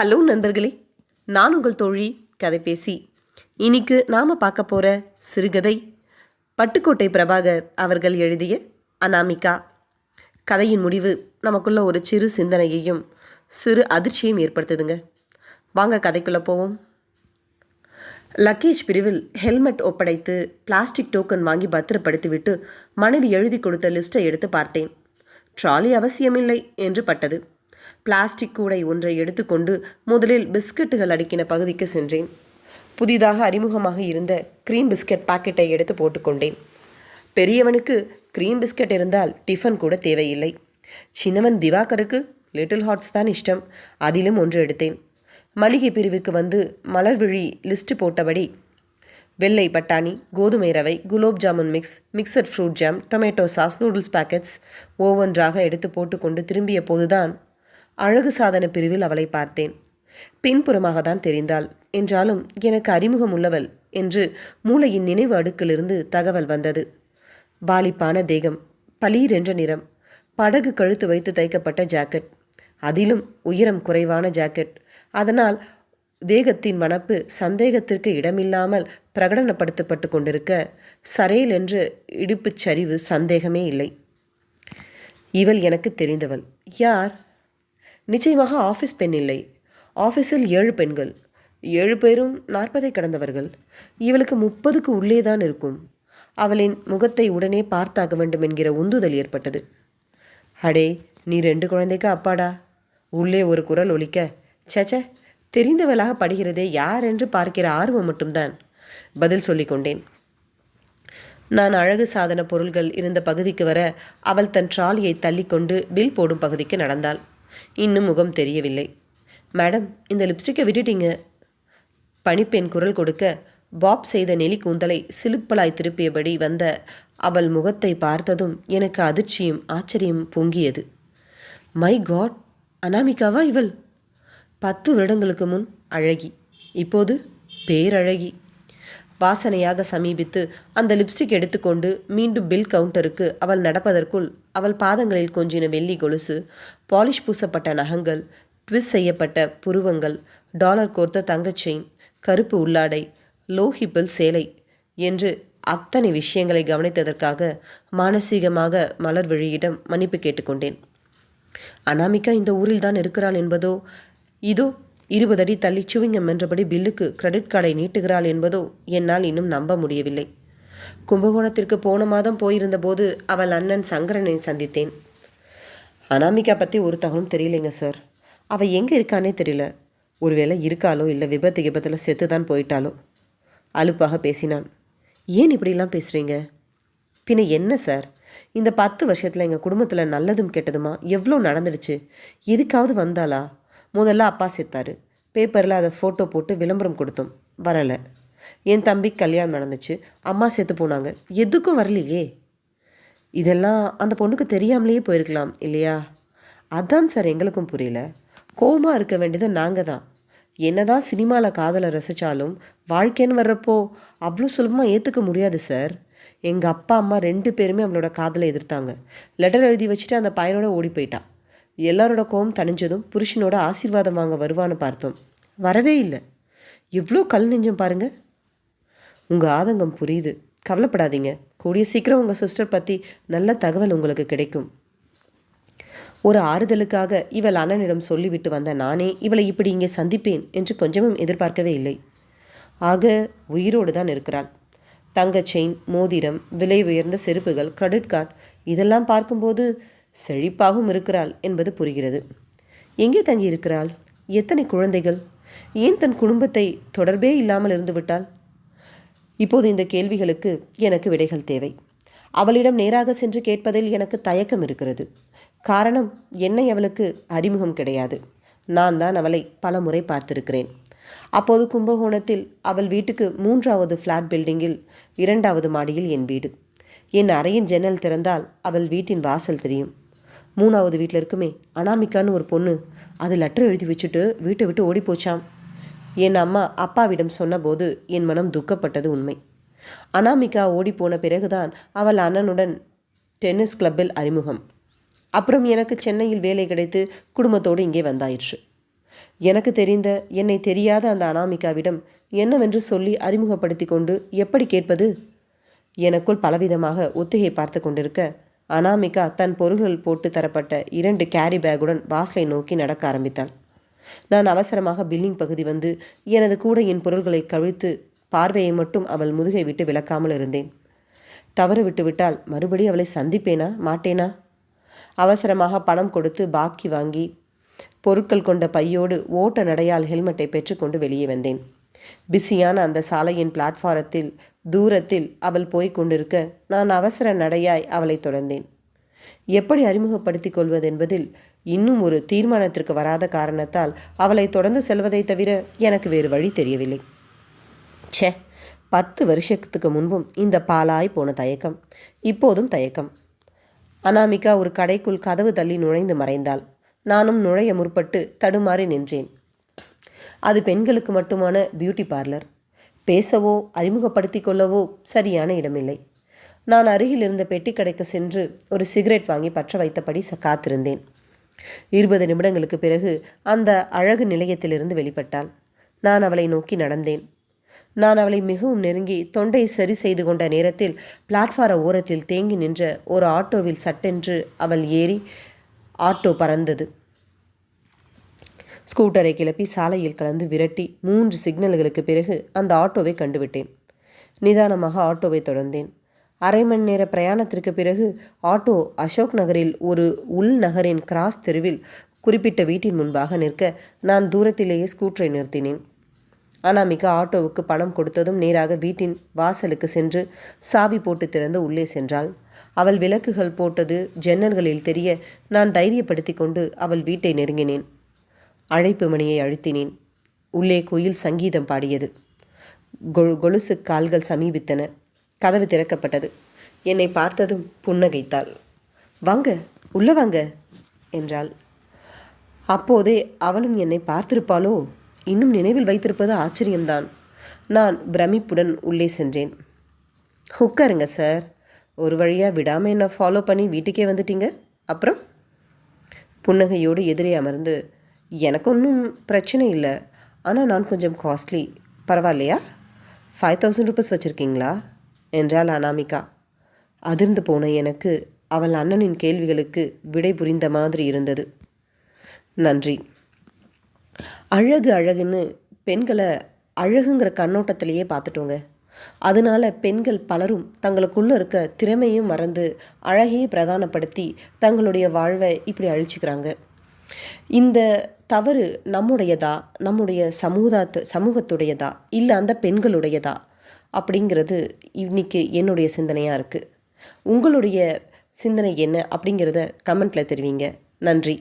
Hello நண்பர்களே நான் உங்கள் தோழி கதை பேசி. இன்னைக்கு நாம் பார்க்க போகிற சிறுகதை பட்டுக்கோட்டை பிரபாகர் அவர்கள் எழுதிய அனாமிகா. கதையின் முடிவு நமக்குள்ள ஒரு சிறு சிந்தனையையும் சிறு அதிர்ச்சியையும் ஏற்படுத்துதுங்க. வாங்க கதைக்குள்ளே போவோம். லக்கேஜ் பிரிவில் ஹெல்மெட் ஒப்படைத்து பிளாஸ்டிக் டோக்கன் வாங்கி பத்திரப்படுத்திவிட்டு மனைவி எழுதி கொடுத்த லிஸ்ட்டை எடுத்து பார்த்தேன். ட்ராலி அவசியமில்லை என்று பட்டது. பிளாஸ்டிக் கூடை ஒன்றை எடுத்துக்கொண்டு முதலில் பிஸ்கட்டுகள் அடுக்கின பகுதிக்கு சென்றேன். புதிதாக அறிமுகமாக இருந்த க்ரீம் பிஸ்கட் பாக்கெட்டை எடுத்து போட்டுக்கொண்டேன். பெரியவனுக்கு க்ரீம் பிஸ்கட் இருந்தால் டிஃபன் கூட தேவையில்லை. சின்னவன் திவாகருக்கு லிட்டில் ஹார்ட்ஸ் தான் இஷ்டம். அதிலும் ஒன்று எடுத்தேன். மளிகை பிரிவுக்கு வந்து மலர்விழி லிஸ்ட் போட்டபடி வெள்ளை பட்டாணி கோதுமை ரவை gulab jamun mix mixture fruit jam tomato sauce noodles packets ஒவ்வொன்றாக எடுத்து போட்டுக்கொண்டு திரும்பிய போதுதான் அழகு சாதன பிரிவில் அவளை பார்த்தேன். பின்புறமாக தான் தெரிந்தாள். என்றாலும் எனக்கு அறிமுகம் உள்ளவள் என்று மூளையின் நினைவு அடுக்கிலிருந்து தகவல் வந்தது. வாலிப்பான தேகம் பளீரென்ற என்ற நிறம் படகு கழுத்து வைத்து தைக்கப்பட்ட ஜாக்கெட். அதிலும் உயரம் குறைவான ஜாக்கெட். அதனால் தேகத்தின் மணப்பு சந்தேகத்திற்கு இடமில்லாமல் பிரகடனப்படுத்தப்பட்டு கொண்டிருக்க சரையில் என்று இடுப்புச் சரிவு சந்தேகமே இல்லை. இவள் எனக்கு தெரிந்தவள். யார்? நிச்சயமாக ஆஃபீஸ் பெண் இல்லை. ஆஃபீஸில் ஏழு பெண்கள். ஏழு பேரும் நாற்பதை கடந்தவர்கள். இவளுக்கு முப்பதுக்கு உள்ளே தான் இருக்கும். அவளின் முகத்தை உடனே பார்த்தாக வேண்டும் என்கிற உந்துதல் ஏற்பட்டது. அடே நீ ரெண்டு குழந்தைக்கு அப்பாடா? உள்ளே ஒரு குரல் ஒலிக்க சச்ச தெரிந்தவளாக படுகிறதே யார் என்று பார்க்கிற ஆர்வம் மட்டும்தான் பதில் சொல்லிக் கொண்டேன். நான் அழகு சாதன பொருள்கள் இருந்த பகுதிக்கு வர அவள் தன் ட்ராலியை தள்ளிக்கொண்டு பில் போடும் பகுதிக்கு நடந்தாள். இன்னும் முகம் தெரியவில்லை. மேடம் இந்த லிப்ஸ்டிக்கை விட்டுட்டீங்க. பணிப்பெண் குரல் கொடுக்க பாப் செய்த நெலி கூந்தலை சிலுப்பலாய் திருப்பியபடி வந்த அவள் முகத்தை பார்த்ததும் எனக்கு அதிர்ச்சியும் ஆச்சரியம் பொங்கியது. மை காட் அனாமிகாவா இவள்? பத்து வருடங்களுக்கு முன் அழகி இப்போது பேரழகி. வாசனையாக சமீபித்து அந்த லிப்ஸ்டிக் எடுத்துக்கொண்டு மீண்டும் பில் கவுண்டருக்கு அவள் நடப்பதற்குள் அவள் பாதங்களில் கொஞ்சின வெள்ளி கொலுசு பாலிஷ் பூசப்பட்ட நகங்கள் ட்விஸ் செய்யப்பட்ட புருவங்கள் டாலர் கோர்த்த தங்கச் செயின் கருப்பு உள்ளாடை லோஹிப்பில் சேலை என்று அத்தனை விஷயங்களை கவனித்ததற்காக மானசீகமாக மலர்விழியிடம் மன்னிப்பு கேட்டுக்கொண்டேன். அனாமிகா இந்த ஊரில் தான் இருக்கிறாள் என்பதோ இதோ இருபது அடி தள்ளி சுவிங்கம் என்றபடி பில்லுக்கு கிரெடிட் கார்டை நீட்டுகிறாள் என்பதோ என்னால் இன்னும் நம்ப முடியவில்லை. கும்பகோணத்திற்கு போன மாதம் போயிருந்த போது அவள் அண்ணன் சங்கரனை சந்தித்தேன். அனாமிகா பற்றி ஒரு தகவலும் தெரியலைங்க சார். அவள் எங்கே இருக்கானே தெரியல. ஒருவேளை இருக்காளோ இல்லை விபத்து கிபத்தில் செத்து தான் போயிட்டாலோ அலுப்பாக பேசினான். ஏன் இப்படிலாம் பேசுகிறீங்க பின்ன என்ன சார்? இந்த பத்து வருஷத்தில் எங்கள் குடும்பத்தில் நல்லதும் கெட்டதுமா? எவ்வளோ நடந்துடுச்சு? எதுக்காவது வந்தாளா? முதல்ல அப்பா செத்தாரு பேப்பரில் அதை ஃபோட்டோ போட்டு விளம்பரம் கொடுத்தோம். வரலை. என் தம்பி கல்யாணம் நடந்துச்சு. அம்மா செத்து போனாங்க. எதுக்கும் வரலையே. இதெல்லாம் அந்த பொண்ணுக்கு தெரியாமலேயே போயிருக்கலாம் இல்லையா? அதான் சார் எங்களுக்கும் புரியல. கோபமாக இருக்க வேண்டியது நாங்கள் தான். என்னதான் சினிமாவில் காதலை ரசித்தாலும் வாழ்க்கைன்னு வர்றப்போ அவ்வளோ சுலபமாக ஏற்றுக்க முடியாது சார். எங்கள் அப்பா அம்மா ரெண்டு பேருமே அவளோட காதலை எதிர்த்தாங்க. லெட்டர் எழுதி வச்சுட்டு அந்த பையனோட ஓடி போயிட்டான் எல்லாரோட கோவம் தணிஞ்சதும் புருஷனோட ஆசீர்வாதம் வாங்க வருவான்னு பார்த்தோம். வரவே இல்லை. எவ்வளோ கல் நெஞ்சம் பாருங்க. உங்கள் ஆதங்கம் புரியுது. கவலைப்படாதீங்க. கூடிய சீக்கிரம் உங்கள் சிஸ்டர் பற்றி நல்ல தகவல் உங்களுக்கு கிடைக்கும். ஒரு ஆறுதலுக்காக இவள் அண்ணனிடம் சொல்லிவிட்டு வந்த நானே இவளை இப்படி இங்கே சந்திப்பேன் என்று கொஞ்சமும் எதிர்பார்க்கவே இல்லை. ஆக உயிரோடு தான் இருக்கிறாள். தங்க செயின் மோதிரம் விலை உயர்ந்த செருப்புகள் கிரெடிட் கார்டு இதெல்லாம் பார்க்கும்போது செழிப்பாகவும் இருக்கிறாள் என்பது புரிகிறது. எங்கே தங்கி இருக்கிறாள் எத்தனை குழந்தைகள்? ஏன் தன் குடும்பத்தை தொடர்பே இல்லாமல் இருந்துவிட்டாள்? இப்போது இந்த கேள்விகளுக்கு எனக்கு விடைகள் தேவை. அவளிடம் நேராக சென்று கேட்பதில் எனக்கு தயக்கம் இருக்கிறது. காரணம் என்னை அவளுக்கு அறிமுகம் கிடையாது. நான் தான் அவளை பல முறை பார்த்திருக்கிறேன். அப்போது கும்பகோணத்தில் அவள் வீட்டுக்கு மூன்றாவது ஃப்ளாட் பில்டிங்கில் இரண்டாவது மாடியில் என் வீடு. என் அறையின் ஜன்னல் திறந்தால் அவள் வீட்டின் வாசல் தெரியும். மூணாவது வீட்டில் இருக்குமே அனாமிக்கான்னு ஒரு பொண்ணு. அது லெட்டர் எழுதி வச்சுட்டு வீட்டை விட்டு ஓடி போச்சாம். என் அம்மா அப்பாவிடம் சொன்னபோது என் மனம் துக்கப்பட்டது உண்மை. அனாமிகா ஓடிப்போன பிறகுதான் அவள் அண்ணனுடன் டென்னிஸ் கிளப்பில் அறிமுகம். அப்புறம் எனக்கு சென்னையில் வேலை கிடைத்து குடும்பத்தோடு இங்கே வந்தாயிற்று. எனக்கு தெரிந்த என்னை தெரியாத அந்த அனாமிகாவிடம் என்னவென்று சொல்லி அறிமுகப்படுத்தி கொண்டு எப்படி கேட்பது? எனக்குள் பலவிதமாக ஒத்திகை பார்த்து கொண்டிருக்க அனாமிகா தன் பொருள்கள் போட்டு தரப்பட்ட இரண்டு கேரி பேக்குடன் வாசலை நோக்கி நடக்க ஆரம்பித்தாள். நான் அவசரமாக பில்லிங் பகுதி வந்து எனது கூடையின் பொருள்களை கழித்து பார்வையை மட்டும் அவள் முதுகை விட்டு விலக்காமல் இருந்தேன். தவறு விட்டுவிட்டால் மறுபடி அவளை சந்திப்பேனா மாட்டேனா? அவசரமாக பணம் கொடுத்து பாக்கி வாங்கி பொருட்கள் கொண்ட பையோடு ஓட்ட நடையால் ஹெல்மெட்டை பெற்றுக்கொண்டு வெளியே வந்தேன். பிஸியான அந்த சாலையின் பிளாட்ஃபாரத்தில் தூரத்தில் அவள் போய்க் கொண்டிருக்க நான் அவசர நடையாய் அவளை தொடர்ந்தேன். எப்படி அறிமுகப்படுத்திக் கொள்வது என்பதில் இன்னும் ஒரு தீர்மானத்திற்கு வராத காரணத்தால் அவளை தொடர்ந்து செல்வதை தவிர எனக்கு வேறு வழி தெரியவில்லை. ச்சே பத்து வருஷத்துக்கு முன்பும் இந்த பாலாய் போன தயக்கம் இப்போதும் தயக்கம். அனாமிகா ஒரு கடைக்குள் கதவு தள்ளி நுழைந்து மறைந்தாள். நானும் நுழைய முற்பட்டு தடுமாறி நின்றேன். அது பெண்களுக்கு மட்டுமான பியூட்டி பார்லர். பேசவோ அறிமுகப்படுத்திக் கொள்ளவோ சரியான இடமில்லை. நான் அருகில் இருந்த பெட்டி கடைக்கு சென்று ஒரு சிகரெட் வாங்கி பற்ற வைத்தபடி ச- காத்திருந்தேன். இருபது நிமிடங்களுக்கு பிறகு அந்த அழகு நிலையத்திலிருந்து வெளிப்பட்டாள். நான் அவளை நோக்கி நடந்தேன். நான் அவளை மிகவும் நெருங்கி தொண்டை சரி செய்து கொண்ட நேரத்தில் பிளாட்ஃபார ஓரத்தில் தேங்கி நின்ற ஒரு ஆட்டோவில் சட்டென்று அவள் ஏறி ஆட்டோ பறந்தது. ஸ்கூட்டரை கிளப்பி சாலையில் கலந்து விரட்டி மூன்று சிக்னல்களுக்கு பிறகு அந்த ஆட்டோவை கண்டுவிட்டேன். நிதானமாக ஆட்டோவை தொடர்ந்தேன். அரை மணி நேர பிரயாணத்திற்கு பிறகு ஆட்டோ அசோக் நகரில் ஒரு உள்நகரின் கிராஸ் தெருவில் குறிப்பிட்ட வீட்டின் முன்பாக நிற்க நான் தூரத்திலேயே ஸ்கூட்டரை நிறுத்தினேன். அனாமிகா ஆட்டோவுக்கு பணம் கொடுத்ததும் நேராக வீட்டின் வாசலுக்கு சென்று சாவி போட்டு திறந்து உள்ளே சென்றாள். அவள் விளக்குகள் போட்டது ஜன்னல்களில் தெரிய நான் தைரியப்படுத்தி கொண்டு அவள் வீட்டை நெருங்கினேன். அழைப்பு மணியை அழுத்தினேன். உள்ளே குயில் சங்கீதம் பாடியது. கொ- கொலுசு கால்கள் சமீபித்தன. கதவு திறக்கப்பட்டது. என்னை பார்த்ததும் புன்னகைத்தாள். வாங்க உள்ள வாங்க என்றாள். அப்போதே அவளும் என்னை பார்த்திருப்பாளோ? இன்னும் நினைவில் வைத்திருப்பது ஆச்சரியம்தான். நான் பிரமிப்புடன் உள்ளே சென்றேன். உட்காருங்க சார். ஒரு வழியாக விடாமல் என்னை ஃபாலோ பண்ணி வீட்டுக்கே வந்துட்டீங்க? அப்புறம்? புன்னகையோடு எதிரே அமர்ந்து எனக்கு ஒன்றும் பிரச்சனை இல்லை. ஆனால் நான் கொஞ்சம் காஸ்ட்லி பரவாயில்லையா? ஃபைவ் தௌசண்ட் ருபீஸ் வச்சுருக்கீங்களா? என்றாள் அனாமிகா. அதிர்ந்து போன எனக்கு அவள் அண்ணனின் கேள்விகளுக்கு விடை புரிந்த மாதிரி இருந்தது. நன்றி. அழகு அழகுன்னு பெண்களை அழகுங்கிற கண்ணோட்டத்திலேயே பார்த்துட்டோங்க. அதனால பெண்கள் பலரும் தங்களுக்குள்ளே இருக்க திறமையும் மறந்து அழகையே பிரதானப்படுத்தி தங்களுடைய வாழ்வை இப்படி அழிச்சுக்கிறாங்க. இந்த தவறு நம்முடையதா? நம்முடைய சமூகத்து சமூகத்துடையதா? இல்லை அந்த பெண்களுடையதா? அப்படிங்கிறது இன்னைக்கு என்னுடைய சிந்தனையாக இருக்குது உங்களுடைய சிந்தனை என்ன அப்படிங்கிறத கமெண்ட்டில் தெரிவிங்க. நன்றி.